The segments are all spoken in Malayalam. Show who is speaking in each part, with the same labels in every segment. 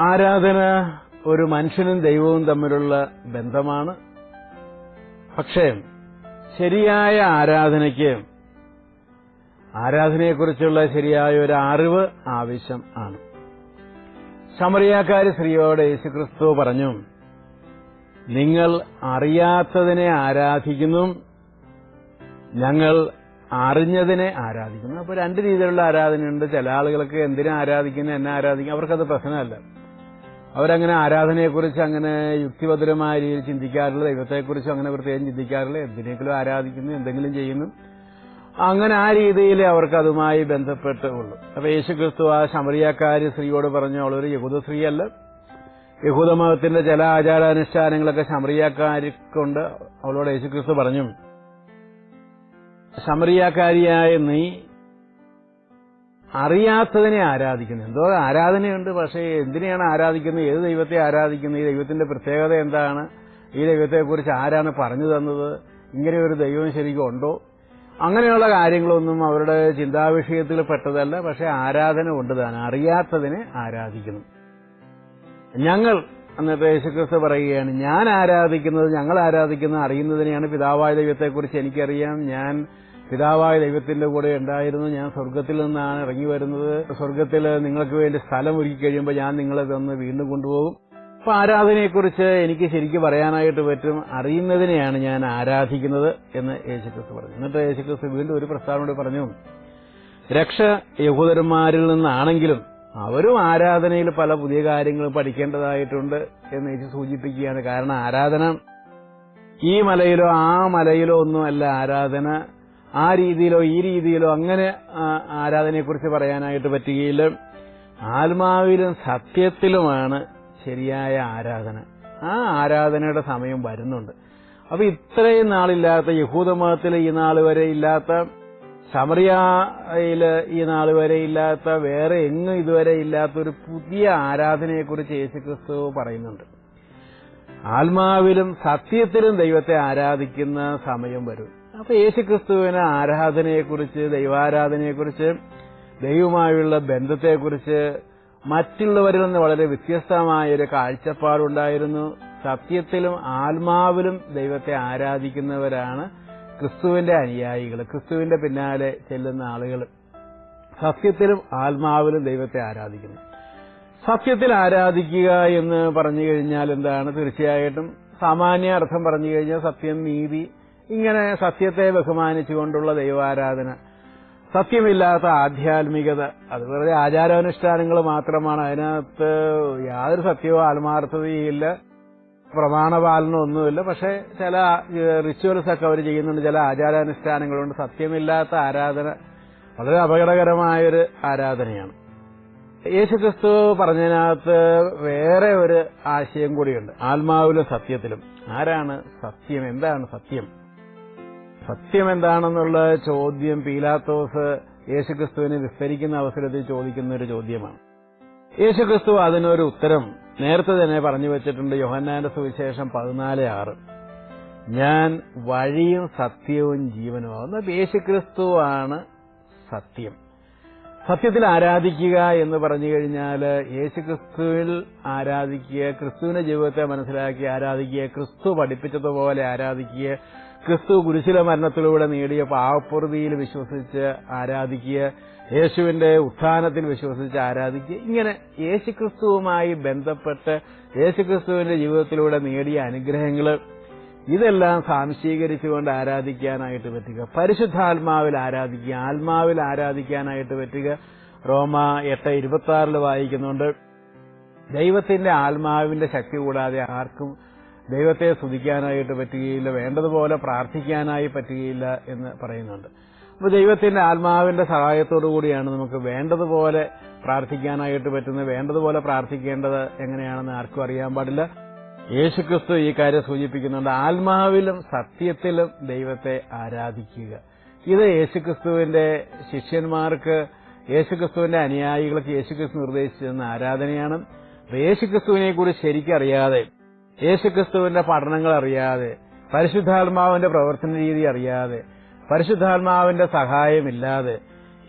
Speaker 1: ആരാധന ഒരു മനുഷ്യനും ദൈവവും തമ്മിലുള്ള ബന്ധമാണ്. പക്ഷേ ശരിയായ ആരാധനയ്ക്ക് ആരാധനയെക്കുറിച്ചുള്ള ശരിയായ ഒരു അറിവ് ആവശ്യം ആണ്. സമറിയാക്കാരി സ്ത്രീയോട് യേശുക്രിസ്തു പറഞ്ഞു നിങ്ങൾ അറിയാത്തതിനെ ആരാധിക്കുന്നു ഞങ്ങൾ അറിഞ്ഞതിനെ ആരാധിക്കുന്നു. അപ്പോൾ രണ്ട് രീതിയിലുള്ള ആരാധനയുണ്ട്. ചില ആളുകൾക്ക് എന്തിനെ ആരാധിക്കുന്നു എന്നെ ആരാധിക്കുന്നു അവർക്കത് പ്രശ്നമല്ല. അവരങ്ങനെ ആരാധനയെക്കുറിച്ച് അങ്ങനെ യുക്തിഭദ്രമായ രീതിയിൽ ചിന്തിക്കാറില്ല ദൈവത്തെക്കുറിച്ചും അങ്ങനെ പ്രത്യേകം ചിന്തിക്കാറില്ല എന്തിനെങ്കിലും ആരാധിക്കുന്നു എന്തെങ്കിലും ചെയ്യുന്നു. അങ്ങനെ ആ രീതിയിൽ അവർക്ക് അതുമായി ബന്ധപ്പെട്ട് ഉള്ളു അപ്പൊ യേശുക്രിസ്തു ആ ശമറിയാക്കാരി സ്ത്രീയോട് പറഞ്ഞു അവളൊരു യഹൂദ സ്ത്രീയല്ല. യഹൂദമതത്തിന്റെ ചില ആചാരാനുഷ്ഠാനങ്ങളൊക്കെ ശമറിയാക്കാരിക്കൊണ്ട്. അവളോട് യേശു ക്രിസ്തു പറഞ്ഞു ശമറിയാക്കാരിയായ നീ അറിയാത്തതിനെ ആരാധിക്കുന്നു. എന്തോ ആരാധനയുണ്ട് പക്ഷേ എന്തിനെയാണ് ആരാധിക്കുന്നത് ഏത് ദൈവത്തെ ആരാധിക്കുന്നത് ഈ ദൈവത്തിന്റെ പ്രത്യേകത എന്താണ് ഈ ദൈവത്തെക്കുറിച്ച് ആരാണ് പറഞ്ഞു തന്നത് ഇങ്ങനെ ഒരു ദൈവം ശരിക്കും ഉണ്ടോ? അങ്ങനെയുള്ള കാര്യങ്ങളൊന്നും അവരുടെ ചിന്താവിഷയത്തിൽ പെട്ടതല്ല പക്ഷെ ആരാധന ഉണ്ട് താൻ അറിയാത്തതിനെ ആരാധിക്കുന്നു. ഞങ്ങൾ എന്നിട്ട് യേശുക്രിസ്തു പറയുകയാണ് ഞാൻ ആരാധിക്കുന്നത് ഞങ്ങൾ ആരാധിക്കുന്നത് അറിയുന്നതിനെയാണ് പിതാവായ ദൈവത്തെക്കുറിച്ച് എനിക്കറിയാം ഞാൻ പിതാവായ ദൈവത്തിന്റെ കൂടെ ഉണ്ടായിരുന്നു. ഞാൻ സ്വർഗത്തിൽ നിന്നാണ് ഇറങ്ങി വരുന്നത്. സ്വർഗത്തിൽ നിങ്ങൾക്ക് വേണ്ടി സ്ഥലം ഒരുക്കി കഴിയുമ്പോൾ ഞാൻ നിങ്ങളെ തന്ന് വീണ്ടും കൊണ്ടുപോകും. അപ്പൊ ആരാധനയെക്കുറിച്ച് എനിക്ക് ശരിക്കും പറയാനായിട്ട് പറ്റും. അറിയുന്നതിനെയാണ് ഞാൻ ആരാധിക്കുന്നത് എന്ന് യേശുക്രിസ്തു പറഞ്ഞു. എന്നിട്ട് യേശുക്രിസ്തു വീണ്ടും ഒരു പ്രസ്താവനയോട് പറഞ്ഞു രക്ഷ യഹൂദന്മാരിൽ നിന്നാണെങ്കിലും അവരും ആരാധനയിൽ പല പുതിയ കാര്യങ്ങൾ പഠിക്കേണ്ടതായിട്ടുണ്ട് എന്ന് യേശു സൂചിപ്പിക്കുകയാണ് കാരണം ആരാധന. ഈ മലയിലോ ആ മലയിലോ ഒന്നുമല്ല ആരാധന. ആ രീതിയിലോ ഈ രീതിയിലോ അങ്ങനെ ആരാധനയെക്കുറിച്ച് പറയാനായിട്ട് പറ്റുകയില്ല. ആത്മാവിലും സത്യത്തിലുമാണ് ശരിയായ ആരാധന. ആ ആരാധനയുടെ സമയം വരുന്നുണ്ട്. അപ്പൊ ഇത്രയും നാളില്ലാത്ത യഹൂദമതത്തിൽ ഈ നാൾ വരെ ഇല്ലാത്ത സമറിയയിൽ ഈ നാൾ വരെ ഇല്ലാത്ത വേറെ എങ്ങും ഇതുവരെ ഇല്ലാത്ത ഒരു പുതിയ ആരാധനയെക്കുറിച്ച് യേശുക്രിസ്തു പറയുന്നുണ്ട്. ആത്മാവിലും സത്യത്തിലും ദൈവത്തെ ആരാധിക്കുന്ന സമയം വരും. അപ്പൊ യേശുക്രിസ്തുവിന് ആരാധനയെക്കുറിച്ച് ദൈവാരാധനയെക്കുറിച്ച് ദൈവമായുള്ള ബന്ധത്തെക്കുറിച്ച് മറ്റുള്ളവരിൽ നിന്ന് വളരെ വ്യത്യസ്തമായ ഒരു കാഴ്ചപ്പാടുണ്ടായിരുന്നു. സത്യത്തിലും ആത്മാവിലും ദൈവത്തെ ആരാധിക്കുന്നവരാണ് ക്രിസ്തുവിന്റെ അനുയായികൾ ക്രിസ്തുവിന്റെ പിന്നാലെ ചെല്ലുന്ന ആളുകൾ. സത്യത്തിലും ആത്മാവിലും ദൈവത്തെ ആരാധിക്കുന്നു. സത്യത്തിൽ ആരാധിക്കുക എന്ന് പറഞ്ഞു കഴിഞ്ഞാൽ എന്താണ്? തീർച്ചയായിട്ടും സാമാന്യ അർത്ഥം പറഞ്ഞു കഴിഞ്ഞാൽ സത്യം നീതി ഇങ്ങനെ സത്യത്തെ ബഹുമാനിച്ചുകൊണ്ടുള്ള ദൈവാരാധന. സത്യമില്ലാത്ത ആധ്യാത്മികത. അത് വെറുതെ ആചാരാനുഷ്ഠാനങ്ങൾ മാത്രമാണ്. അതിനകത്ത് യാതൊരു സത്യവും ആത്മാർത്ഥതയില്ല. പ്രമാണപാലനം ഒന്നുമില്ല പക്ഷെ ചില റിച്വൽസ് ഒക്കെ അവർ ചെയ്യുന്നുണ്ട്. ചില ആചാരാനുഷ്ഠാനങ്ങളുണ്ട് സത്യമില്ലാത്ത ആരാധന വളരെ അപകടകരമായൊരു ആരാധനയാണ്. യേശുക്രിസ്തു പറഞ്ഞതിനകത്ത് വേറെ ഒരു ആശയം കൂടിയുണ്ട്. ആത്മാവിലും സത്യത്തിലും. ആരാണ് സത്യം? എന്താണ് സത്യം? സത്യം എന്താണെന്നുള്ള ചോദ്യം പീലാത്തോസ് യേശുക്രിസ്തുവിനെ വിസ്തരിക്കുന്ന അവസരത്തിൽ ചോദിക്കുന്ന ഒരു ചോദ്യമാണ്. യേശുക്രിസ്തു അതിനൊരു ഉത്തരം നേരത്തെ തന്നെ പറഞ്ഞു വെച്ചിട്ടുണ്ട് യോഹന്നാന്റെ സുവിശേഷം പതിനാല് ആറ്. ഞാൻ വഴിയും സത്യവും ജീവനുമാകുന്ന യേശുക്രിസ്തുവാണ് സത്യം. സത്യത്തിൽ ആരാധിക്കുക എന്ന് പറഞ്ഞു കഴിഞ്ഞാൽ യേശുക്രിസ്തുവിൽ ആരാധിക്കുക ക്രിസ്തുവിന്റെ ജീവിതത്തെ മനസ്സിലാക്കി ആരാധിക്കുക ക്രിസ്തു പഠിപ്പിച്ചതുപോലെ ആരാധിക്കുക ക്രിസ്തു കുരിശില മരണത്തിലൂടെ നേടിയ പാവപ്പുറതിയിൽ വിശ്വസിച്ച് ആരാധിക്കുക യേശുവിന്റെ ഉത്ഥാനത്തിൽ വിശ്വസിച്ച് ആരാധിക്കുക ഇങ്ങനെ യേശുക്രിസ്തുവുമായി ബന്ധപ്പെട്ട് യേശുക്രിസ്തുവിന്റെ ജീവിതത്തിലൂടെ നേടിയ അനുഗ്രഹങ്ങൾ ഇതെല്ലാം സാംശീകരിച്ചുകൊണ്ട് ആരാധിക്കാനായിട്ട് പറ്റുക. പരിശുദ്ധാത്മാവിൽ ആരാധിക്കുക ആത്മാവിൽ ആരാധിക്കാനായിട്ട് പറ്റുക. റോമ എട്ട് ഇരുപത്തി ആറിൽ വായിക്കുന്നുണ്ട് ദൈവത്തിന്റെ ആത്മാവിന്റെ ശക്തി കൂടാതെ ആർക്കും ദൈവത്തെ സ്തുതിക്കാനായിട്ട് പറ്റുകയില്ല വേണ്ടതുപോലെ പ്രാർത്ഥിക്കാനായി പറ്റുകയില്ല എന്ന് പറയുന്നുണ്ട്. അപ്പോൾ ദൈവത്തിന്റെ ആത്മാവിന്റെ സഹായത്തോടു കൂടിയാണ് നമുക്ക് വേണ്ടതുപോലെ പ്രാർത്ഥിക്കാനായിട്ട് പറ്റുന്നത് വേണ്ടതുപോലെ പ്രാർത്ഥിക്കേണ്ടത് എങ്ങനെയാണെന്ന് ആർക്കും അറിയാൻ പാടില്ല. യേശുക്രിസ്തു ഈ കാര്യം സൂചിപ്പിക്കുന്നുണ്ട്. ആത്മാവിലും സത്യത്തിലും ദൈവത്തെ ആരാധിക്കുക. ഇത് യേശുക്രിസ്തുവിന്റെ ശിഷ്യന്മാർക്ക് യേശുക്രിസ്തുവിന്റെ അനുയായികൾക്ക് യേശുക്രിസ്തു നിർദ്ദേശിച്ചിരുന്ന ആരാധനയാണ്. യേശുക്രിസ്തുവിനെ കുറിച്ച് ശരിക്കറിയാതെ യേശുക്രിസ്തുവിന്റെ പഠനങ്ങൾ അറിയാതെ പരിശുദ്ധാത്മാവിന്റെ പ്രവർത്തന രീതി അറിയാതെ പരിശുദ്ധാത്മാവിന്റെ സഹായമില്ലാതെ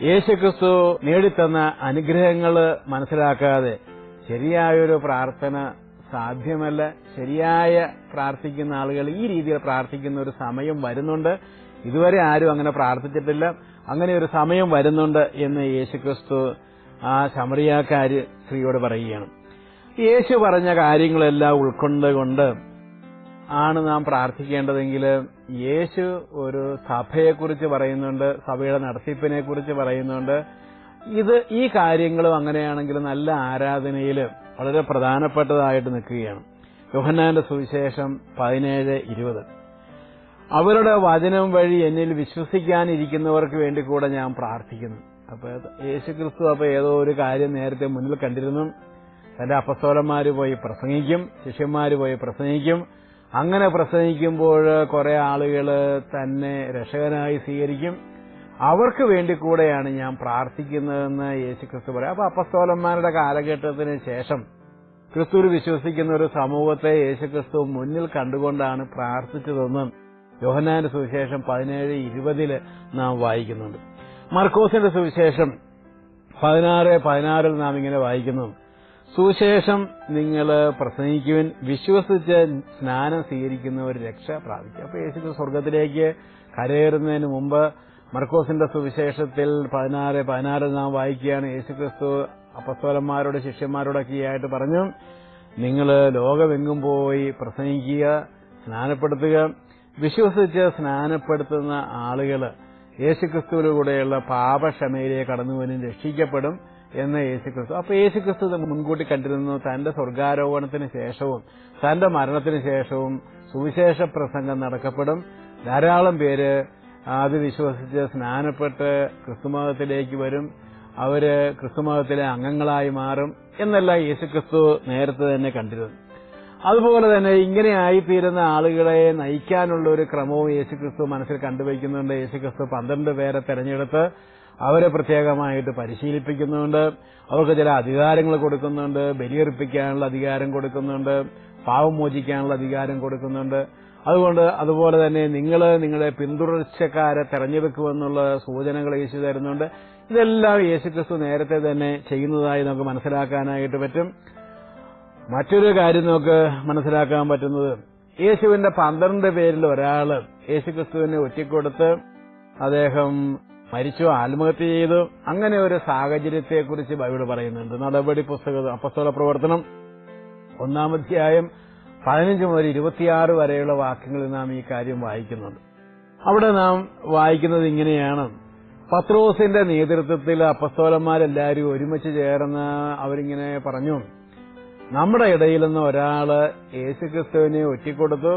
Speaker 1: യേശുക്രിസ്തു നേടിത്തന്ന അനുഗ്രഹങ്ങൾ മനസ്സിലാക്കാതെ ശരിയായൊരു പ്രാർത്ഥന സാധ്യമല്ല. ശരിയായ പ്രാർത്ഥിക്കുന്ന ആളുകൾ ഈ രീതിയിൽ പ്രാർത്ഥിക്കുന്ന ഒരു സമയം വരുന്നുണ്ട്. ഇതുവരെ ആരും അങ്ങനെ പ്രാർത്ഥിച്ചിട്ടില്ല. അങ്ങനെ ഒരു സമയം വരുന്നുണ്ട് എന്ന് യേശുക്രിസ്തു ആ ശമറിയാക്കാര് സ്ത്രീയോട് പറയുകയാണ്. യേശു പറഞ്ഞ കാര്യങ്ങളെല്ലാം ഉൾക്കൊണ്ടുകൊണ്ട് ആണ് നാം പ്രാർത്ഥിക്കേണ്ടതെങ്കിൽ യേശു ഒരു സഭയെക്കുറിച്ച് പറയുന്നുണ്ട് സഭയുടെ നടത്തിപ്പിനെ കുറിച്ച് പറയുന്നുണ്ട്. ഇത് ഈ കാര്യങ്ങളും അങ്ങനെയാണെങ്കിൽ നല്ല ആരാധനയിൽ വളരെ പ്രധാനപ്പെട്ടതായിട്ട് നിൽക്കുകയാണ്. യോഹന്നാന്റെ സുവിശേഷം പതിനേഴ് ഇരുപത്. അവരുടെ വചനം വഴി എന്നിൽ വിശ്വസിക്കാനിരിക്കുന്നവർക്ക് വേണ്ടി കൂടെ ഞാൻ പ്രാർത്ഥിക്കുന്നു. അപ്പൊ യേശു ക്രിസ്തു അപ്പൊ ഏതോ ഒരു കാര്യം നേരത്തെ മുന്നിൽ കണ്ടിരുന്നു. തന്റെ അപ്പസ്തോലന്മാർ പോയി പ്രസംഗിക്കും ശിഷ്യന്മാർ പോയി പ്രസംഗിക്കും. അങ്ങനെ പ്രസംഗിക്കുമ്പോൾ കുറെ ആളുകൾ തന്നെ രക്ഷകനായി സ്വീകരിക്കും. അവർക്ക് വേണ്ടി കൂടെയാണ് ഞാൻ പ്രാർത്ഥിക്കുന്നതെന്ന് യേശു ക്രിസ്തു പറയാം. അപ്പൊ അപ്പസ്തോലന്മാരുടെ കാലഘട്ടത്തിന് ശേഷം ക്രിസ്തുവിൽ വിശ്വസിക്കുന്ന ഒരു സമൂഹത്തെ യേശു ക്രിസ്തു മുന്നിൽ കണ്ടുകൊണ്ടാണ് പ്രാർത്ഥിച്ചതെന്നും യോഹനാന്റെ സുവിശേഷം പതിനേഴ് ഇരുപതിൽ നാം വായിക്കുന്നുണ്ട്. മർക്കോസിന്റെ സുവിശേഷം പതിനാറ് പതിനാറിൽ നാം ഇങ്ങനെ വായിക്കുന്നു. സുവിശേഷം നിങ്ങൾ പ്രസംഗിക്കുവിൻ വിശ്വസിച്ച് സ്നാനം സ്വീകരിക്കുന്നവർ രക്ഷ പ്രാപിക്കും അപ്പൊ യേശു സ്വർഗത്തിലേക്ക് കരയേറുന്നതിന് മുമ്പ് മർക്കോസിന്റെ സുവിശേഷത്തിൽ പതിനാറ് പതിനാറ് നാം വായിക്കുകയാണ്. യേശുക്രിസ്തു അപ്പസ്തോലന്മാരോട് ശിഷ്യന്മാരോടൊക്കെ ആയിട്ട് പറഞ്ഞു നിങ്ങൾ ലോകമെങ്ങും പോയി പ്രസംഗിക്കുക സ്നാനപ്പെടുത്തുക. വിശ്വസിച്ച് സ്നാനപ്പെടുത്തുന്ന ആളുകൾ യേശുക്രിസ്തുവിലൂടെയുള്ള പാപക്ഷമയിലേക്ക് കടന്നുവനും രക്ഷിക്കപ്പെടും. എന്ന് യേശുക്രിസ്തു. അപ്പൊ യേശുക്രിസ്തു മുൻകൂട്ടി കണ്ടിരുന്നു തന്റെ സ്വർഗാരോപണത്തിന് ശേഷവും തന്റെ മരണത്തിന് ശേഷവും സുവിശേഷ പ്രസംഗം നടക്കപ്പെടും. ധാരാളം പേര് അത് വിശ്വസിച്ച് സ്നാനപ്പെട്ട് ക്രിസ്തുമതത്തിലേക്ക് വരും. അവർ ക്രിസ്തുമതത്തിലെ അംഗങ്ങളായി മാറും എന്നെല്ലാം യേശുക്രിസ്തു നേരത്തെ തന്നെ കണ്ടിരുന്നു. അതുപോലെ തന്നെ ഇങ്ങനെ ആയിത്തീരുന്ന ആളുകളെ നയിക്കാനുള്ള ഒരു ക്രമവും യേശുക്രിസ്തു മനസ്സിൽ കണ്ടുവയ്ക്കുന്നുണ്ട്. യേശുക്രിസ്തു പന്ത്രണ്ട് പേരെ തെരഞ്ഞെടുത്ത് അവരെ പ്രത്യേകമായിട്ട് പരിശീലിപ്പിക്കുന്നുണ്ട്. അവർക്ക് ചില അധികാരങ്ങൾ കൊടുക്കുന്നുണ്ട്. ബലിയർപ്പിക്കാനുള്ള അധികാരം കൊടുക്കുന്നുണ്ട്. പാവം മോചിക്കാനുള്ള അധികാരം കൊടുക്കുന്നുണ്ട്. അതുകൊണ്ട് അതുപോലെ തന്നെ നിങ്ങൾ നിങ്ങളുടെ പിന്തുടർച്ചക്കാരെ തെരഞ്ഞെടുക്കുമെന്നുള്ള സൂചനകൾ യേശു തരുന്നുണ്ട്. ഇതെല്ലാം യേശുക്രിസ്തു നേരത്തെ തന്നെ ചെയ്യുന്നതായി നമുക്ക് മനസ്സിലാക്കാനായിട്ട് പറ്റും. മറ്റൊരു കാര്യം നമുക്ക് മനസ്സിലാക്കാൻ പറ്റുന്നത് യേശുവിന്റെ പന്ത്രണ്ട് പേരിൽ ഒരാൾ യേശുക്രിസ്തുവിനെ ഒറ്റിക്കൊടുത്ത് അദ്ദേഹം മരിച്ചു ആത്മഹത്യ ചെയ്തു അങ്ങനെ ഒരു സാഹചര്യത്തെക്കുറിച്ച് ബൈബിൾ പറയുന്നുണ്ട്. നടപടി പുസ്തകം അപ്പസ്തോല പ്രവർത്തനം ഒന്നാമധ്യായം പതിനഞ്ച് മുതൽ ഇരുപത്തിയാറ് വരെയുള്ള വാക്യങ്ങളിൽ നാം ഈ കാര്യം വായിക്കുന്നുണ്ട് അവിടെ നാം വായിക്കുന്നത് ഇങ്ങനെയാണ്. പത്രോസിന്റെ നേതൃത്വത്തിൽ അപ്പസ്തോലന്മാരെല്ലാവരും ഒരുമിച്ച് ചേർന്ന് അവരിങ്ങനെ പറഞ്ഞു നമ്മുടെ ഇടയിൽ നിന്ന് ഒരാൾ യേശുക്രിസ്തുവിനെ ഒറ്റിക്കൊടുത്തു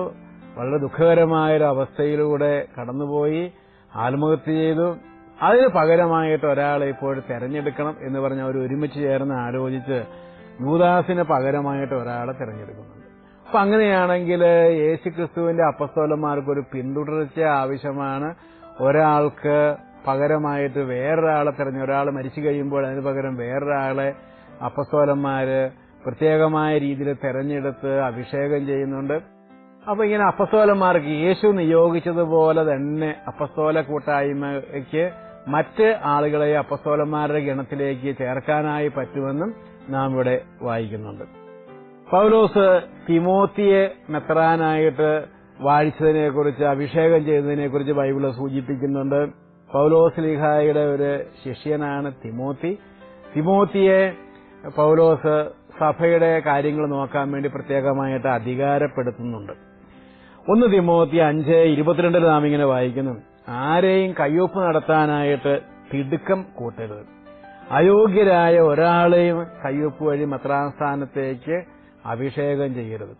Speaker 1: വളരെ ദുഃഖകരമായ ഒരു അവസ്ഥയിലൂടെ കടന്നുപോയി ആത്മഹത്യ ചെയ്തു അതിന് പകരമായിട്ട് ഒരാളെ ഇപ്പോൾ തെരഞ്ഞെടുക്കണം എന്ന് പറഞ്ഞ് അവർ ഒരുമിച്ച് ചേർന്ന് ആലോചിച്ച് യൂദാസിന് പകരമായിട്ട് ഒരാളെ തെരഞ്ഞെടുക്കുന്നുണ്ട്. അപ്പൊ അങ്ങനെയാണെങ്കിൽ യേശുക്രിസ്തുവിന്റെ അപ്പസ്തോലന്മാർക്ക് ഒരു പിന്തുടർച്ച ആവശ്യമാണ്. ഒരാൾക്ക് പകരമായിട്ട് വേറൊരാളെ തെരഞ്ഞു ഒരാൾ മരിച്ചു കഴിയുമ്പോൾ അതിന് പകരം വേറൊരാളെ അപ്പസ്തോലന്മാര് പ്രത്യേകമായ രീതിയിൽ തെരഞ്ഞെടുത്ത് അഭിഷേകം ചെയ്യുന്നുണ്ട്. അപ്പൊ ഇങ്ങനെ അപ്പസ്തോലന്മാർക്ക് യേശു നിയോഗിച്ചതുപോലെ തന്നെ അപ്പസ്തോല കൂട്ടായ്മയ്ക്ക് മറ്റ് ആളുകളെ അപ്പസ്തോലന്മാരുടെ ഗണത്തിലേക്ക് ചേർക്കാനായി പറ്റുമെന്നും നാം ഇവിടെ വായിക്കുന്നുണ്ട്. പൗലോസ് തിമോത്തിയെ മെത്രാനായിട്ട് വാഴിച്ചതിനെക്കുറിച്ച് അഭിഷേകം ചെയ്തതിനെക്കുറിച്ച് ബൈബിൾ സൂചിപ്പിക്കുന്നുണ്ട്. പൗലോസ് ലിഹായുടെ ഒരു ശിഷ്യനാണ് തിമോത്തി. തിമോത്തിയെ പൗലോസ് സഭയുടെ കാര്യങ്ങൾ നോക്കാൻ വേണ്ടി പ്രത്യേകമായിട്ട് അധികാരപ്പെടുത്തുന്നുണ്ട്. ഒന്ന് തിമോത്തി അഞ്ച് ഇരുപത്തിരണ്ടിൽ നാം ഇങ്ങനെ വായിക്കുന്നു. ആരെയും കയ്യൊപ്പ് നടത്താനായിട്ട് തിടുക്കം കൂട്ടരുത്. അയോഗ്യരായ ഒരാളെയും കയ്യൊപ്പ് വഴി മെത്രാസ്ഥാനത്തേക്ക് അഭിഷേകം ചെയ്യരുത്.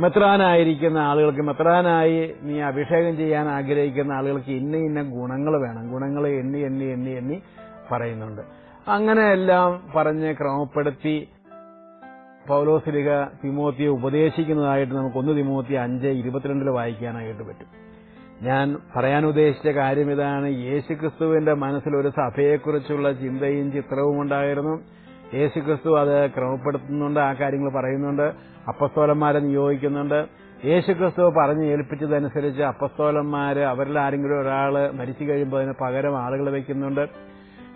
Speaker 1: മെത്രാനായിരിക്കുന്ന ആളുകൾക്ക് മെത്രാനായി നീ അഭിഷേകം ചെയ്യാൻ ആഗ്രഹിക്കുന്ന ആളുകൾക്ക് ഇന്ന ഇന്ന ഗുണങ്ങൾ വേണം. ഗുണങ്ങൾ എണ്ണി എണ്ണി എണ്ണി എണ്ണി പറയുന്നുണ്ട്. അങ്ങനെയെല്ലാം പറഞ്ഞ് ക്രമപ്പെടുത്തി പൗലോസിലിക തിമോത്തിയെ ഉപദേശിക്കുന്നതായിട്ട് നമുക്ക് ഒന്ന് തിമോത്തി അഞ്ച് ഇരുപത്തിരണ്ടിൽ വായിക്കാനായിട്ട് പറ്റും. ഞാൻ പറയാൻ ഉദ്ദേശിച്ച കാര്യം ഇതാണ് യേശുക്രിസ്തുവിന്റെ മനസ്സിൽ ഒരു സഭയെക്കുറിച്ചുള്ള ചിന്തയും ചിത്രവും ഉണ്ടായിരുന്നു. യേശുക്രിസ്തു അത് ക്രമപ്പെടുത്തുന്നുണ്ട് ആ കാര്യങ്ങൾ പറയുന്നുണ്ട് അപ്പസ്തോലന്മാരെ നിയോഗിക്കുന്നുണ്ട്. യേശുക്രിസ്തു പറഞ്ഞു ഏൽപ്പിച്ചതനുസരിച്ച് അപ്പസ്തോലന്മാര് അവരിൽ ആരെങ്കിലും ഒരാൾ മരിച്ചു കഴിയുമ്പോൾ അതിന് പകരം ആളുകൾ വയ്ക്കുന്നുണ്ട്.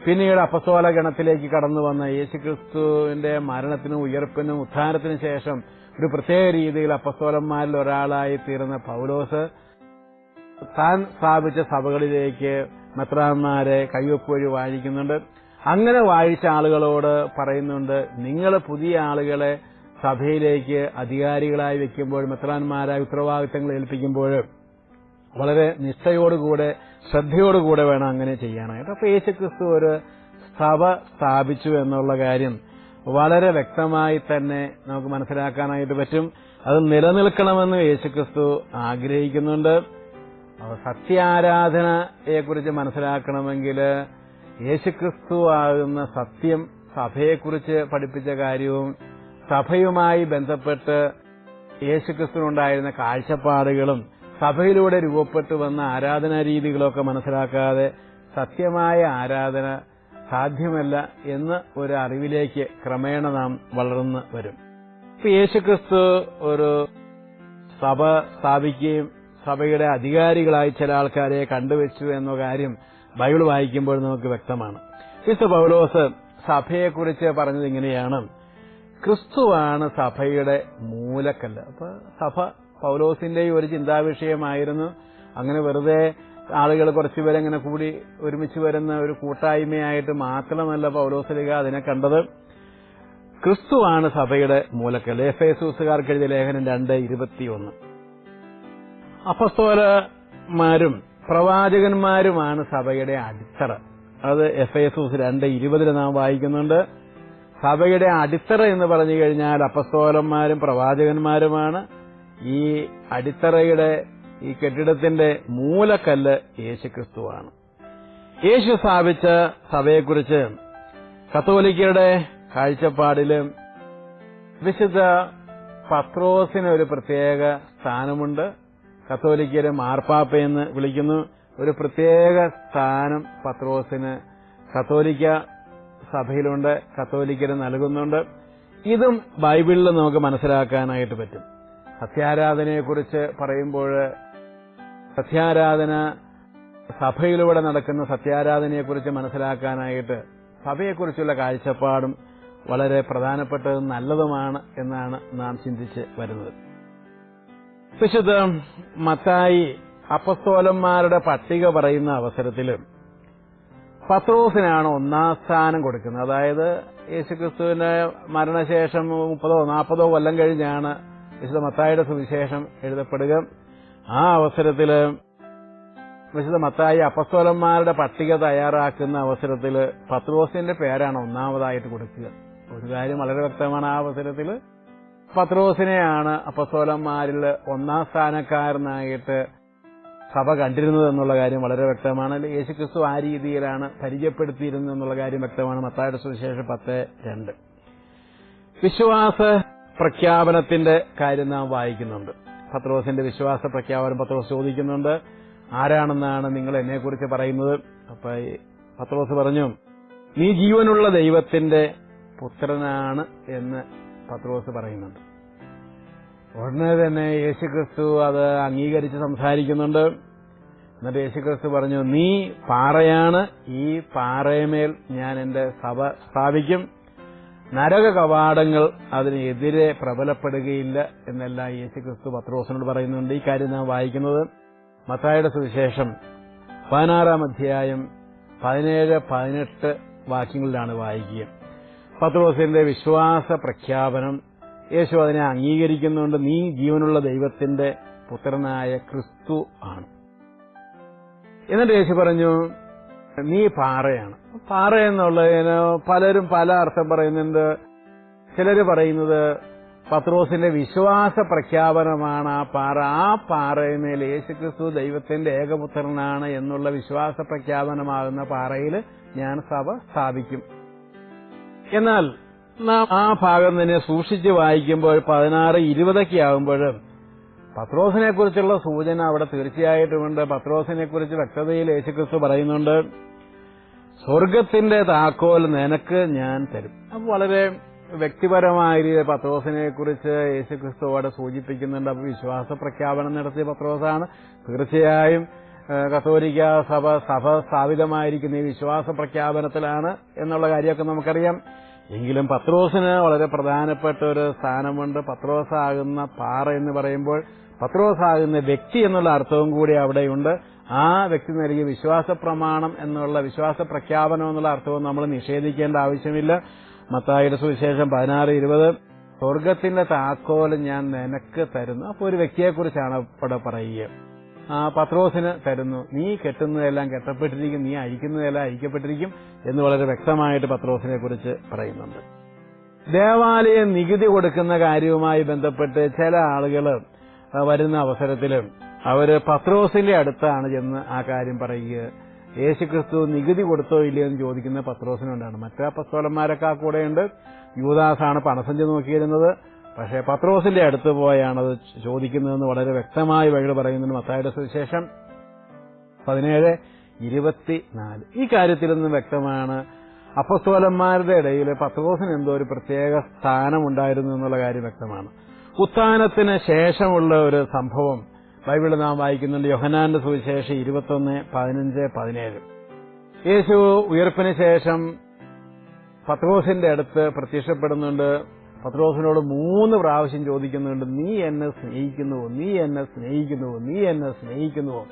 Speaker 1: പിന്നീട് അപ്പസ്തോല ഗണത്തിലേക്ക് കടന്നു വന്ന യേശുക്രിസ്തുവിന്റെ മരണത്തിനും ഉയർപ്പിനും ഉദ്ധാരത്തിനും ശേഷം ഒരു പ്രത്യേക രീതിയിൽ അപ്പസ്തോലന്മാരിൽ ഒരാളായി തീർന്ന പൗലോസ്. താൻ സ്ഥാപിച്ച സഭകളിലേക്ക് മെത്രാന്മാരെ കയ്യൊപ്പ് വഴി വാഴിക്കുന്നുണ്ട്. അങ്ങനെ വാഴിച്ച ആളുകളോട് പറയുന്നുണ്ട് നിങ്ങൾ പുതിയ ആളുകളെ സഭയിലേക്ക് അധികാരികളായി വെക്കുമ്പോൾ മെത്രാന്മാരായി ഉത്തരവാദിത്തങ്ങൾ ഏൽപ്പിക്കുമ്പോൾ വളരെ നിഷ്ഠയോടുകൂടെ ശ്രദ്ധയോടുകൂടെ വേണം അങ്ങനെ ചെയ്യാനായിട്ട്. അപ്പൊ യേശുക്രിസ്തു ഒരു സഭ സ്ഥാപിച്ചു എന്നുള്ള കാര്യം വളരെ വ്യക്തമായി തന്നെ നമുക്ക് മനസ്സിലാക്കാനായിട്ട് പറ്റും. അത് നിലനിൽക്കണമെന്ന് യേശുക്രിസ്തു ആഗ്രഹിക്കുന്നുണ്ട്. സത്യാരാധനയെക്കുറിച്ച് മനസ്സിലാക്കണമെങ്കിൽ യേശുക്രിസ്തു ആകുന്ന സത്യം സഭയെക്കുറിച്ച് പഠിപ്പിച്ച കാര്യവും സഭയുമായി ബന്ധപ്പെട്ട് യേശുക്രിസ്തുവിനുണ്ടായിരുന്ന കാഴ്ചപ്പാടുകളും സഭയിലൂടെ രൂപപ്പെട്ടു വന്ന ആരാധനാ രീതികളൊക്കെ മനസ്സിലാക്കാതെ സത്യമായ ആരാധന സാധ്യമല്ല എന്ന ഒരു അറിവിലേക്ക് ക്രമേണ നാം വളർന്നു വരും. യേശുക്രിസ്തു ഒരു സഭ സ്ഥാപിക്കുകയും സഭയുടെ അധികാരികളായി ചില ആൾക്കാരെ കണ്ടുവച്ചു എന്ന കാര്യം ബൈബിൾ വായിക്കുമ്പോൾ നമുക്ക് വ്യക്തമാണ്. ക്രിസ്തു പൗലോസ് സഭയെക്കുറിച്ച് പറഞ്ഞത് ഇങ്ങനെയാണ്. ക്രിസ്തുവാണ് സഭയുടെ മൂലക്കല്ല്. അപ്പൊ സഭ പൗലോസിന്റെ ഒരു ചിന്താവിഷയമായിരുന്നു. അങ്ങനെ വെറുതെ ആളുകൾ കുറച്ചുപേരെ ഇങ്ങനെ കൂടി ഒരുമിച്ച് വരുന്ന ഒരു കൂട്ടായ്മയായിട്ട് മാത്രമല്ല പൗലോസിലിക അതിനെ കണ്ടത്. ക്രിസ്തുവാണ് സഭയുടെ മൂലക്കല്ല്. എഫ് എസൂസുകാർക്ക് എഴുതിയ ലേഖനം രണ്ട് ഇരുപത്തിയൊന്ന്. അപ്പസ്തോലന്മാരും പ്രവാചകന്മാരുമാണ് സഭയുടെ അടിത്തറ. അത് എഫ് എസൂസ് രണ്ട് ഇരുപതിൽ നാം വായിക്കുന്നുണ്ട്. സഭയുടെ അടിത്തറ എന്ന് പറഞ്ഞു കഴിഞ്ഞാൽ അപ്പസ്തോലന്മാരും പ്രവാചകന്മാരുമാണ്. ഈ അടിത്തറയുടെ ഈ കെട്ടിടത്തിന്റെ മൂലക്കല്ല് യേശുക്രിസ്തുവാണ്. യേശു സ്ഥാപിച്ച സഭയെക്കുറിച്ച് കത്തോലിക്കരുടെ കാഴ്ചപ്പാടിലും വിശുദ്ധ പത്രോസിന് ഒരു പ്രത്യേക സ്ഥാനമുണ്ട്. കത്തോലിക്കര് മാർപ്പാപ്പയെന്ന് വിളിക്കുന്നു. ഒരു പ്രത്യേക സ്ഥാനം പത്രോസിന് കത്തോലിക്ക സഭയിലുണ്ട് കത്തോലിക്കര് നൽകുന്നുണ്ട്. ഇതും ബൈബിളിൽ നമുക്ക് മനസ്സിലാക്കാനായിട്ട് പറ്റും. സത്യാരാധനയെക്കുറിച്ച് പറയുമ്പോൾ സത്യാരാധന സഭയിലൂടെ നടക്കുന്ന സത്യാരാധനയെക്കുറിച്ച് മനസ്സിലാക്കാനായിട്ട് സഭയെക്കുറിച്ചുള്ള കാഴ്ചപ്പാടും വളരെ പ്രധാനപ്പെട്ടതും നല്ലതുമാണ് എന്നാണ് നാം ചിന്തിച്ച് വരുന്നത്. വിശുദ്ധ മത്തായി അപ്പസ്തോലന്മാരുടെ പട്ടിക പറയുന്ന അവസരത്തിൽ പത്രോസിനാണ് ഒന്നാം സ്ഥാനം കൊടുക്കുന്നത്. അതായത് യേശുക്രിസ്തുവിന്റെ മരണശേഷം മുപ്പതോ നാൽപ്പതോ കൊല്ലം കഴിഞ്ഞാണ് വിശുദ്ധ മത്തായിയുടെ സുവിശേഷം എഴുതപ്പെടുക. ആ അവസരത്തിൽ വിശുദ്ധ മത്തായി അപ്പസ്തോലന്മാരുടെ പട്ടിക തയ്യാറാക്കുന്ന അവസരത്തിൽ പത്രോസിന്റെ പേരാണ് ഒന്നാമതായിട്ട് കൊടുക്കുക. ഒരു കാര്യം വളരെ വ്യക്തമാണ്. ആ അവസരത്തിൽ പത്രോസിനെയാണ് അപ്പസ്തോലന്മാരിൽ ഒന്നാം സ്ഥാനക്കാരനായിട്ട് സഭ കണ്ടിരുന്നത് എന്നുള്ള കാര്യം വളരെ വ്യക്തമാണ്. യേശു ക്രിസ്തു ആ രീതിയിലാണ് പരിചയപ്പെടുത്തിയിരുന്നത് എന്നുള്ള കാര്യം വ്യക്തമാണ്. മത്തായുടെ സുവിശേഷം പത്ത് രണ്ട്. വിശ്വാസ പ്രഖ്യാപനത്തിന്റെ കാര്യം നാം വായിക്കുന്നുണ്ട്. പത്രോസിന്റെ വിശ്വാസ പ്രഖ്യാപനം പത്രോസ് ചോദിക്കുന്നുണ്ട്. ആരാണെന്നാണ് നിങ്ങൾ എന്നെക്കുറിച്ച് പറയുന്നത്? അപ്പൊ പത്രോസ് പറഞ്ഞു നീ ജീവനുള്ള ദൈവത്തിന്റെ പുത്രനാണ് എന്ന് പത്രോസ് പറയുന്നുണ്ട്. ഉടനെ തന്നെ യേശുക്രിസ്തു അത് അംഗീകരിച്ച് സംസാരിക്കുന്നുണ്ട്. എന്നിട്ട് യേശുക്രിസ്തു പറഞ്ഞു നീ പാറയാണ് ഈ പാറയമേൽ ഞാൻ എന്റെ സഭ സ്ഥാപിക്കും. നരക കവാടങ്ങൾ അതിനെതിരെ പ്രബലപ്പെടുകയില്ല എന്നെല്ലാം യേശുക്രിസ്തു പത്രോസിനോട് പറയുന്നുണ്ട്. ഈ കാര്യം ഞാൻ വായിക്കുന്നത് മത്തായുടെ സുവിശേഷം പതിനാറാം അധ്യായം പതിനേഴ് പതിനെട്ട് വാക്യങ്ങളിലാണ് വായിക്കുക. പത്രോസിന്റെ വിശ്വാസ പ്രഖ്യാപനം. യേശു അതിനെ അംഗീകരിക്കുന്നുണ്ട്. നീ ജീവനുള്ള ദൈവത്തിന്റെ പുത്രനായ ക്രിസ്തു ആണ്. എന്നിട്ട് യേശു പറഞ്ഞു നീ പാറയാണ്. പാറ എന്നുള്ളതിന് പലരും പല അർത്ഥം പറയുന്നുണ്ട്. ചിലർ പറയുന്നത് പത്രോസിന്റെ വിശ്വാസ പ്രഖ്യാപനമാണ് ആ പാറ. ആ പാറയമേൽ യേശുക്രിസ്തു ദൈവത്തിന്റെ ഏകപുത്രനാണ് എന്നുള്ള വിശ്വാസ പ്രഖ്യാപനമാകുന്ന പാറയിൽ ഞാൻ സഭ സ്ഥാപിക്കും. എന്നാൽ നാം ആ ഭാഗം തന്നെ സൂക്ഷിച്ച് വായിക്കുമ്പോൾ പതിനാറ് ഇരുപതൊക്കെ ആകുമ്പോൾ പത്രോസിനെ കുറിച്ചുള്ള സൂചന അവിടെ തീർച്ചയായിട്ടുമുണ്ട്. പത്രോസിനെ കുറിച്ച് വ്യക്തതയിൽ യേശുക്രിസ്തു പറയുന്നുണ്ട് സ്വർഗത്തിന്റെ താക്കോൽ നിനക്ക് ഞാൻ തരും. അപ്പൊ വളരെ വ്യക്തിപരമായ രീതിയിൽ പത്രോസിനെ കുറിച്ച് യേശുക്രിസ്തു അവിടെ സൂചിപ്പിക്കുന്നുണ്ട്. അപ്പൊ വിശ്വാസ പ്രഖ്യാപനം നടത്തിയ പത്രോസാണ്. തീർച്ചയായും കത്തോലിക്ക സഭ സഭ സ്ഥാപിതമായിരിക്കുന്ന ഈ വിശ്വാസ പ്രഖ്യാപനത്തിലാണ് എന്നുള്ള കാര്യമൊക്കെ നമുക്കറിയാം. എങ്കിലും പത്രോസിന് വളരെ പ്രധാനപ്പെട്ട ഒരു സ്ഥാനമുണ്ട്. പത്രോസാകുന്ന പാറ എന്ന് പറയുമ്പോൾ പത്രോസാകുന്ന വ്യക്തി എന്നുള്ള അർത്ഥവും കൂടി അവിടെയുണ്ട്. ആ വ്യക്തി നൽകിയ വിശ്വാസ പ്രമാണം എന്നുള്ള വിശ്വാസ പ്രഖ്യാപനം എന്നുള്ള അർത്ഥവും നമ്മൾ നിഷേധിക്കേണ്ട ആവശ്യമില്ല. മത്തായിയുടെ സുവിശേഷം പതിനാറ് ഇരുപത് സ്വർഗത്തിന്റെ താക്കോൽ ഞാൻ നിനക്ക് തരുന്നു. അപ്പോൾ ഒരു വ്യക്തിയെക്കുറിച്ചാണ് ഇവിടെ പറയുക. പത്രോസിന് തരുന്നു. നീ കെട്ടുന്നതെല്ലാം കെട്ടപ്പെട്ടിരിക്കും. നീ അഴിക്കുന്നതെല്ലാം അഴിക്കപ്പെട്ടിരിക്കും എന്ന് വളരെ വ്യക്തമായിട്ട് പത്രോസിനെ കുറിച്ച് പറയുന്നുണ്ട്. ദേവാലയ നികുതി കൊടുക്കുന്ന കാര്യവുമായി ബന്ധപ്പെട്ട് ചില ആളുകൾ വരുന്ന അവസരത്തിൽ അവർ പത്രോസിന്റെ അടുത്താണ് ചെന്ന് ആ കാര്യം പറയുക. യേശുക്രിസ്തു നികുതി കൊടുത്തോ ഇല്ലയോ എന്ന് ചോദിക്കുന്ന പത്രോസിനുണ്ടാണ്. മറ്റേ പത്തോലന്മാരൊക്കെ ആ കൂടെയുണ്ട്. യുവദാസാണ് പണസഞ്ചി നോക്കിയിരുന്നത്. പക്ഷേ പത്രോസിന്റെ അടുത്ത് പോയാണത് ചോദിക്കുന്നതെന്ന് വളരെ വ്യക്തമായി വഴി പറയുന്നതിന് മത്തായുടെ സുവിശേഷം പതിനേഴ് ഇരുപത്തിനാല്. ഈ കാര്യത്തിൽ നിന്ന് വ്യക്തമാണ് അപ്പസ്തോലന്മാരുടെ ഇടയിൽ പത്രോസിന് എന്തോ ഒരു പ്രത്യേക സ്ഥാനമുണ്ടായിരുന്നു എന്നുള്ള കാര്യം വ്യക്തമാണ്. ഉത്ഥാനത്തിന് ശേഷമുള്ള ഒരു സംഭവം ബൈബിളിൽ നാം വായിക്കുന്നുണ്ട്. യോഹനാന്റെ സുവിശേഷം ഇരുപത്തൊന്ന് പതിനഞ്ച് പതിനേഴ്. യേശു ഉയർപ്പിന് ശേഷം പത്രോസിന്റെ അടുത്ത് പ്രത്യക്ഷപ്പെടുന്നുണ്ട്. പത്രോസിനോട് മൂന്ന് പ്രാവശ്യം ചോദിക്കുന്നുണ്ട് നീ എന്നെ സ്നേഹിക്കുന്നുവോ? നീ എന്നെ സ്നേഹിക്കുന്നുവോ? നീ എന്നെ സ്നേഹിക്കുന്നുവോ?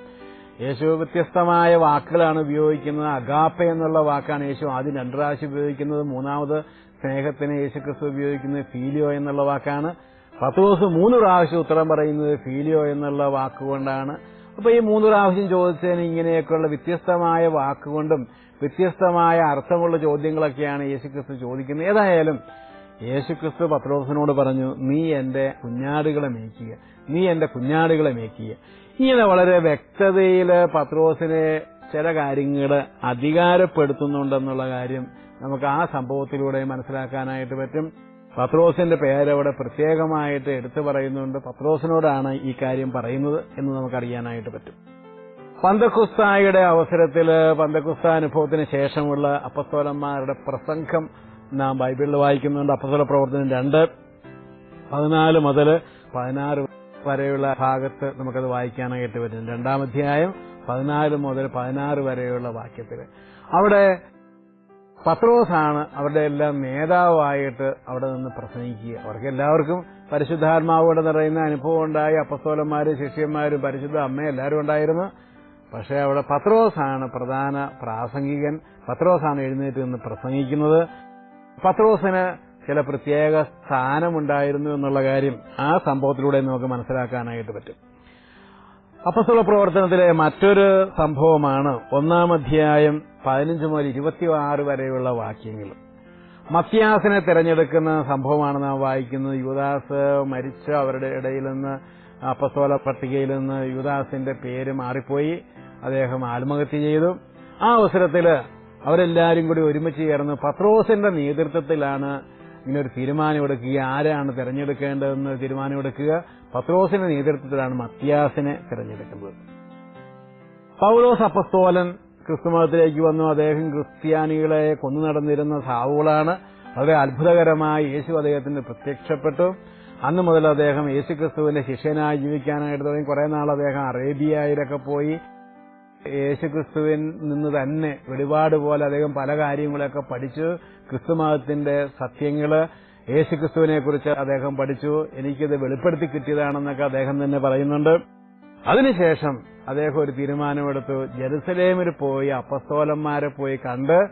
Speaker 1: യേശു വ്യത്യസ്തമായ വാക്കുകളാണ് ഉപയോഗിക്കുന്നത്. അഗാപ്പ എന്നുള്ള വാക്കാണ് യേശു ആദ്യം രണ്ടു പ്രാവശ്യം ഉപയോഗിക്കുന്നത്. മൂന്നാമത് സ്നേഹത്തിന് യേശുക്രിസ്തു ഉപയോഗിക്കുന്നത് ഫീലിയോ എന്നുള്ള വാക്കാണ്. പത്ത് ദിവസം മൂന്ന് പ്രാവശ്യം ഉത്തരം പറയുന്നത് ഫീലിയോ എന്നുള്ള വാക്കുകൊണ്ടാണ്. അപ്പൊ ഈ മൂന്ന് പ്രാവശ്യം ചോദിച്ചതിന് ഇങ്ങനെയൊക്കെയുള്ള വ്യത്യസ്തമായ വാക്കുകൊണ്ടും വ്യത്യസ്തമായ അർത്ഥമുള്ള ചോദ്യങ്ങളൊക്കെയാണ് യേശുക്രിസ്തു ചോദിക്കുന്നത്. ഏതായാലും യേശുക്രിസ്തു പത്രോസിനോട് പറഞ്ഞു നീ എന്റെ കുഞ്ഞാടുകളെ മേയ്ക്കുക. നീ എന്റെ കുഞ്ഞാടുകളെ മേയ്ക്കുക. ഇങ്ങനെ വളരെ വ്യക്തതയിൽ പത്രോസിനെ ചില കാര്യങ്ങൾ അധികാരപ്പെടുത്തുന്നുണ്ടെന്നുള്ള കാര്യം നമുക്ക് ആ സംഭവത്തിലൂടെ മനസ്സിലാക്കാനായിട്ട് പറ്റും. പത്രോസിന്റെ പേരവിടെ പ്രത്യേകമായിട്ട് എടുത്തു പറയുന്നുണ്ട്. പത്രോസിനോടാണ് ഈ കാര്യം പറയുന്നത് എന്ന് നമുക്കറിയാനായിട്ട് പറ്റും. പന്തക്കുസ്തായുടെ അവസരത്തിൽ പന്തക്കുസ്ത അനുഭവത്തിന് ശേഷമുള്ള അപ്പസ്തോലന്മാരുടെ പ്രസംഗം നാം ബൈബിളിൽ വായിക്കുന്നുണ്ട്. അപ്പസല പ്രവർത്തനം രണ്ട്. പതിനാല് മുതൽ പതിനാറ് വരെയുള്ള ഭാഗത്ത് നമുക്കത് വായിക്കാനായിട്ട് പറ്റും. രണ്ടാം അധ്യായം പതിനാല് മുതൽ പതിനാറ് വരെയുള്ള വാക്യത്തിൽ അവിടെ പത്രോസാണ് അവരുടെ എല്ലാം നേതാവായിട്ട് അവിടെ നിന്ന് പ്രസംഗിക്കുക. അവർക്ക് എല്ലാവർക്കും പരിശുദ്ധാത്മാവോടെ നിറയുന്ന അനുഭവം ഉണ്ടായി. അപ്പസ്തോലന്മാരും ശിഷ്യന്മാരും പരിശുദ്ധ അമ്മ എല്ലാവരും ഉണ്ടായിരുന്നു. പക്ഷേ അവിടെ പത്രോസാണ് പ്രധാന പ്രാസംഗികൻ. പത്രോസാണ് എഴുന്നേറ്റ് നിന്ന് പ്രസംഗിക്കുന്നത്. പത്രോസിന് ചില പ്രത്യേക സ്ഥാനമുണ്ടായിരുന്നു എന്നുള്ള കാര്യം ആ സംഭവത്തിലൂടെ നമുക്ക് മനസ്സിലാക്കാനായിട്ട് പറ്റും. അപ്പസ്തുല പ്രവർത്തനത്തിലെ മറ്റൊരു സംഭവമാണ് ഒന്നാം അധ്യായം പതിനഞ്ച് മുതൽ ഇരുപത്തിയാറ് വരെയുള്ള വാക്യങ്ങൾ. മത്യാസിനെ തിരഞ്ഞെടുക്കുന്ന സംഭവമാണ് നാം വായിക്കുന്നത്. യുവദാസ് മരിച്ച അവരുടെ ഇടയിൽ നിന്ന് അപ്പസ്തോല പട്ടികയിൽ നിന്ന് യുവദാസിന്റെ പേര് മാറിപ്പോയി. അദ്ദേഹം ആത്മഹത്യ ചെയ്തു. ആ അവസരത്തിൽ അവരെല്ലാരും കൂടി ഒരുമിച്ച് ചേർന്ന് പത്രോസിന്റെ നേതൃത്വത്തിലാണ് ഇങ്ങനെ ഒരു തീരുമാനമെടുക്കുക. ആരാണ് തിരഞ്ഞെടുക്കേണ്ടതെന്ന് തീരുമാനമെടുക്കുക. പത്രോസിന്റെ നേതൃത്വത്തിലാണ് മത്യാസിനെ തിരഞ്ഞെടുക്കുന്നത്. പൗലോസ് അപ്പസ്തോലൻ ക്രിസ്തുമതത്തിലേക്ക് വന്നു. അദ്ദേഹം ക്രിസ്ത്യാനികളെ കൊന്നു നടന്നിരുന്ന സാവുകളാണ് വളരെ അത്ഭുതകരമായി യേശു അദ്ദേഹത്തിന് പ്രത്യക്ഷപ്പെട്ടു. അന്ന് മുതൽ അദ്ദേഹം യേശു ക്രിസ്തുവിന്റെ ശിഷ്യനായി ജീവിക്കാനായിട്ട് തുടങ്ങി. കുറെ നാൾ അദ്ദേഹം അറേബ്യയിലൊക്കെ പോയി. യേശുക്രിസ്തുവിൽ നിന്ന് തന്നെ വെളിപാട് പോലെ അദ്ദേഹം പല കാര്യങ്ങളൊക്കെ പഠിച്ചു. ക്രിസ്തുമതത്തിന്റെ സത്യങ്ങൾ യേശുക്രിസ്തുവിനെ കുറിച്ച് അദ്ദേഹം പഠിച്ചു. എനിക്കിത് വെളിപ്പെടുത്തി കിട്ടിയതാണെന്നൊക്കെ അദ്ദേഹം തന്നെ പറയുന്നുണ്ട്. അതിനുശേഷം അദ്ദേഹം ഒരു തീരുമാനമെടുത്തു. ജെറുസലേമിൽ പോയി അപ്പസ്തോലന്മാരെ പോയി കണ്ട്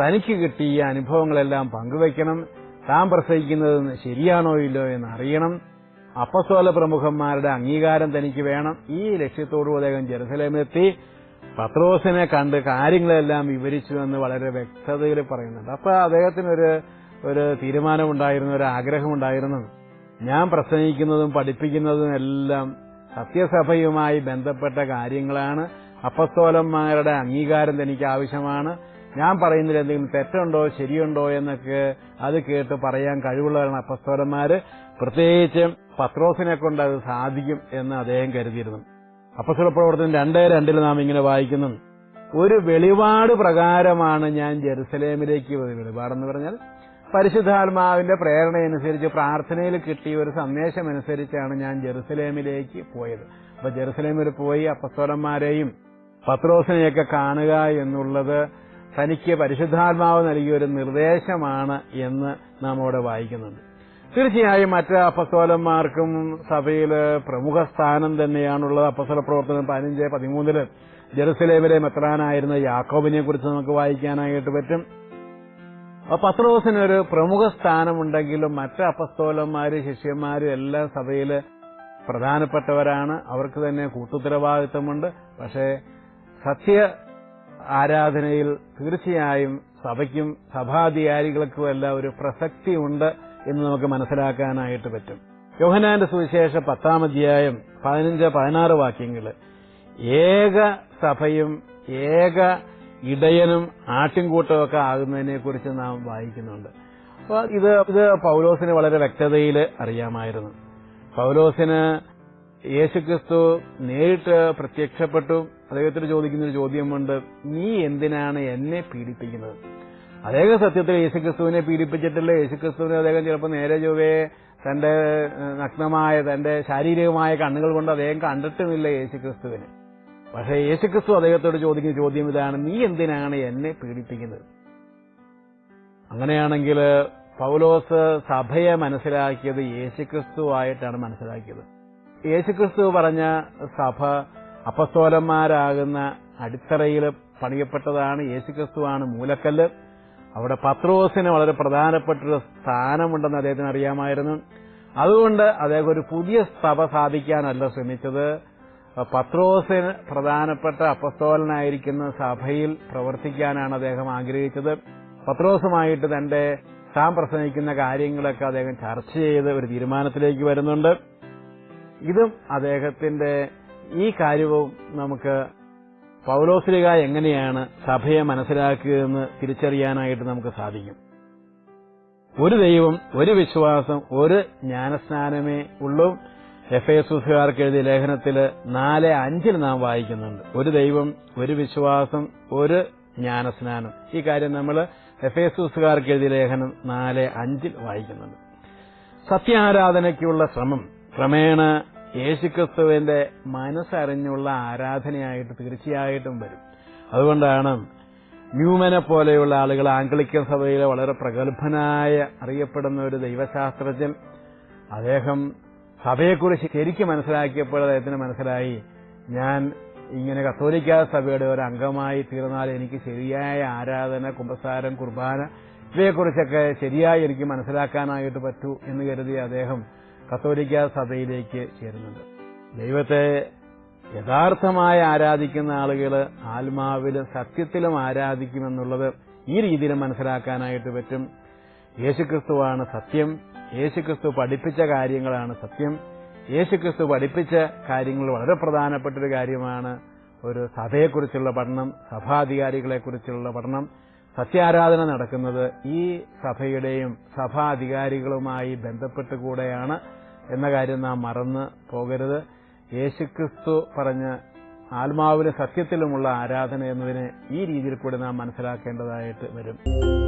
Speaker 1: തനിക്ക് കിട്ടിയ അനുഭവങ്ങളെല്ലാം പങ്കുവയ്ക്കണം. താൻ പ്രസംഗിക്കുന്നത് ശരിയാണോ ഇല്ലോ എന്ന് അറിയണം അപ്പസ്തോല പ്രമുഖന്മാരുടെ അംഗീകാരം തനിക്ക് വേണം. ഈ ലക്ഷ്യത്തോടു അദ്ദേഹം ജെറുസലേമിലെത്തി. പത്രോസിനെ കണ്ട് കാര്യങ്ങളെല്ലാം വിവരിച്ചു എന്ന് വളരെ വ്യക്തതയിൽ പറയുന്നുണ്ട്. അപ്പൊ അദ്ദേഹത്തിനൊരു ഒരു തീരുമാനമുണ്ടായിരുന്നു ഒരു ആഗ്രഹമുണ്ടായിരുന്നു. ഞാൻ പ്രസംഗിക്കുന്നതും പഠിപ്പിക്കുന്നതും എല്ലാം സത്യസഭയുമായി ബന്ധപ്പെട്ട കാര്യങ്ങളാണ്. അപ്പസ്തോലന്മാരുടെ അംഗീകാരം തനിക്ക് ആവശ്യമാണ്. ഞാൻ പറയുന്നതിൽ എന്തെങ്കിലും തെറ്റുണ്ടോ ശരിയുണ്ടോ എന്നൊക്കെ അത് കേട്ട് പറയാൻ കഴിവുള്ളവരാണ് അപ്പസ്തോലന്മാര്. പ്രത്യേകിച്ച് പത്രോസിനെ കൊണ്ട് അത് സാധിക്കും എന്ന് അദ്ദേഹം കരുതിയിരുന്നു. അപ്പസ്തോല പ്രവർത്തനം രണ്ടേ രണ്ടിൽ നാം ഇങ്ങനെ വായിക്കുന്നു. ഒരു വെളിപാട് പ്രകാരമാണ് ഞാൻ ജെറുസലേമിലേക്ക് വെളിപാടെന്ന് പറഞ്ഞാൽ പരിശുദ്ധാത്മാവിന്റെ പ്രേരണയനുസരിച്ച് പ്രാർത്ഥനയിൽ കിട്ടിയ ഒരു സന്ദേശമനുസരിച്ചാണ് ഞാൻ ജെറുസലേമിലേക്ക് പോയത്. അപ്പൊ ജെറുസലേമിൽ പോയി അപ്പസ്വലന്മാരെയും പത്രോസിനെയൊക്കെ കാണുക എന്നുള്ളത് തനിക്ക് പരിശുദ്ധാത്മാവ് നൽകിയ ഒരു നിർദ്ദേശമാണ് എന്ന് നാം അവിടെ വായിക്കുന്നുണ്ട്. തീർച്ചയായും മറ്റ് അപ്പസ്തോലന്മാർക്കും സഭയിൽ പ്രമുഖ സ്ഥാനം തന്നെയാണുള്ളത്. അപ്പസ്തല പ്രവർത്തനം പതിനഞ്ച് പതിമൂന്നിൽ ജെറുസലേമിലെ മെത്രാനായിരുന്ന യാക്കോബിനെ കുറിച്ച് നമുക്ക് വായിക്കാനായിട്ട് പറ്റും. പത്രോസിന് ഒരു പ്രമുഖ സ്ഥാനമുണ്ടെങ്കിലും മറ്റ് അപ്പസ്തോലന്മാര് ശിഷ്യന്മാരും എല്ലാം സഭയിൽ പ്രധാനപ്പെട്ടവരാണ്. അവർക്ക് തന്നെ കൂട്ടുത്തരവാദിത്വമുണ്ട്. പക്ഷേ സത്യ ആരാധനയിൽ തീർച്ചയായും സഭയ്ക്കും സഭാധികാരികൾക്കും എല്ലാം ഒരു പ്രസക്തി ഉണ്ട് എന്ന് നമുക്ക് മനസ്സിലാക്കാനായിട്ട് പറ്റും. യോഹനാന്റെ സുവിശേഷ പത്താം അധ്യായം പതിനഞ്ച് പതിനാറ് വാക്യങ്ങൾ ഏക സഭയും ഏക ഇടയനും ആട്ടിൻകൂട്ടവും ഒക്കെ ആകുന്നതിനെ കുറിച്ച് നാം വായിക്കുന്നുണ്ട്. അപ്പോൾ ഇത് ഇത് പൗലോസിന് വളരെ വ്യക്തതയിൽ അറിയാമായിരുന്നു. പൗലോസിന് യേശുക്രിസ്തു നേരിട്ട് പ്രത്യക്ഷപ്പെട്ടു. അദ്ദേഹത്തിന് ചോദിക്കുന്ന ഒരു ചോദ്യമുണ്ട് നീ എന്തിനാണ് എന്നെ പീഡിപ്പിക്കുന്നത്? അദ്ദേഹം സത്യത്തിൽ യേശുക്രിസ്തുവിനെ പീഡിപ്പിച്ചിട്ടില്ല. യേശുക്രിസ്തുവിനെ അദ്ദേഹം ചിലപ്പോൾ നേരെ ചൊവ്വേ തന്റെ നഗ്നമായ തന്റെ ശാരീരികമായ കണ്ണുകൾ കൊണ്ട് അദ്ദേഹം കണ്ടിട്ടുമില്ല യേശുക്രിസ്തുവിനെ. പക്ഷേ യേശുക്രിസ്തു അദ്ദേഹത്തോട് ചോദിക്കുന്ന ചോദ്യം ഇതാണ് നീ എന്തിനാണ് എന്നെ പീഡിപ്പിക്കുന്നത്? അങ്ങനെയാണെങ്കിൽ പൗലോസ് സഭയെ മനസ്സിലാക്കിയത് യേശുക്രിസ്തു ആയിട്ടാണ് മനസ്സിലാക്കിയത്. യേശുക്രിസ്തു പറഞ്ഞ സഭ അപ്പസ്തോലന്മാരാകുന്ന അടിത്തറയിൽ പണിയപ്പെട്ടതാണ് യേശുക്രിസ്തുവാണ് മൂലക്കല്ല്. അവിടെ പത്രോസിന് വളരെ പ്രധാനപ്പെട്ട ഒരു സ്ഥാനമുണ്ടെന്ന് അദ്ദേഹത്തിന് അറിയാമായിരുന്നു. അതുകൊണ്ട് അദ്ദേഹം ഒരു പുതിയ സഭ സ്ഥാപിക്കാനല്ല ശ്രമിച്ചത്. പത്രോസിന് പ്രധാനപ്പെട്ട അപ്പസ്തോലനായിരിക്കുന്ന സഭയിൽ പ്രവർത്തിക്കാനാണ് അദ്ദേഹം ആഗ്രഹിച്ചത്. പത്രോസുമായിട്ട് തന്റെ താൻ പ്രസംഗിക്കുന്ന കാര്യങ്ങളൊക്കെ അദ്ദേഹം ചർച്ച ചെയ്ത് ഒരു തീരുമാനത്തിലേക്ക് വരുന്നുണ്ട്. ഇതും അദ്ദേഹത്തിന്റെ ഈ കാര്യവും നമുക്ക് പൗലോസ്ലിക എങ്ങനെയാണ് സഭയെ മനസ്സിലാക്കുകയെന്ന് തിരിച്ചറിയാനായിട്ട് നമുക്ക് സാധിക്കും. ഒരു ദൈവം ഒരു വിശ്വാസം ഒരു ജ്ഞാനസ്നാനമേ ഉള്ളൂ. എഫ് എസുസുകാർക്ക് എഴുതിയ ലേഖനത്തിൽ നാല് അഞ്ചിൽ നാം വായിക്കുന്നുണ്ട്. ഒരു ദൈവം ഒരു വിശ്വാസം ഒരു ജ്ഞാനസ്നാനം. ഈ കാര്യം നമ്മൾ എഫ് എസുസുകാർക്ക് എഴുതിയ ലേഖനം നാല് അഞ്ചിൽ വായിക്കുന്നുണ്ട്. സത്യാരാധനയ്ക്കുള്ള ശ്രമം ക്രമേണ യേശുക്രിസ്തുവിന്റെ മനസ്സറിഞ്ഞുള്ള ആരാധനയായിട്ട് തീർച്ചയായിട്ടും വരും. അതുകൊണ്ടാണ് ന്യൂമനെ പോലെയുള്ള ആളുകൾ ആംഗ്ലിക്കൻ സഭയിലെ വളരെ പ്രഗത്ഭനായ അറിയപ്പെടുന്ന ഒരു ദൈവശാസ്ത്രജ്ഞൻ. അദ്ദേഹം സഭയെക്കുറിച്ച് ശരിക്കും മനസ്സിലാക്കിയപ്പോൾ അദ്ദേഹത്തിന് മനസ്സിലായി ഞാൻ ഇങ്ങനെ കത്തോലിക്ക സഭയുടെ ഒരു അംഗമായി തീർന്നാൽ എനിക്ക് ശരിയായ ആരാധന കുമ്പസാരം കുർബാന ഇവയെക്കുറിച്ചൊക്കെ ശരിയായി എനിക്ക് മനസ്സിലാക്കാനായിട്ട് പറ്റൂ എന്ന് കരുതി അദ്ദേഹം കത്തോലിക്ക സഭയിലേക്ക് ചേരുന്നുണ്ട് ദൈവത്തെ യഥാർത്ഥമായി ആരാധിക്കുന്ന ആളുകൾ ആത്മാവിലും സത്യത്തിലും ആരാധിക്കുമെന്നുള്ളത് ഈ രീതിയിൽ മനസ്സിലാക്കാനായിട്ട് പറ്റും. യേശുക്രിസ്തുവാണ് സത്യം. യേശുക്രിസ്തു പഠിപ്പിച്ച കാര്യങ്ങളാണ് സത്യം. യേശുക്രിസ്തു പഠിപ്പിച്ച കാര്യങ്ങൾ വളരെ പ്രധാനപ്പെട്ട ഒരു കാര്യമാണ് ഒരു സഭയെക്കുറിച്ചുള്ള പഠനം സഭാധികാരികളെക്കുറിച്ചുള്ള പഠനം. സത്യാരാധന നടക്കുന്നത് ഈ സഭയുടെയും സഭാധികാരികളുമായി ബന്ധപ്പെട്ട് കൂടെയാണ് എന്ന കാര്യം നാം മറന്ന് പോകരുത്. യേശുക്രിസ്തു പറഞ്ഞ ആത്മാവിലും സത്യത്തിലുമുള്ള ആരാധന എന്നതിനെ ഈ രീതിയിൽ കൂടി നാം മനസ്സിലാക്കേണ്ടതായിട്ട് വരും.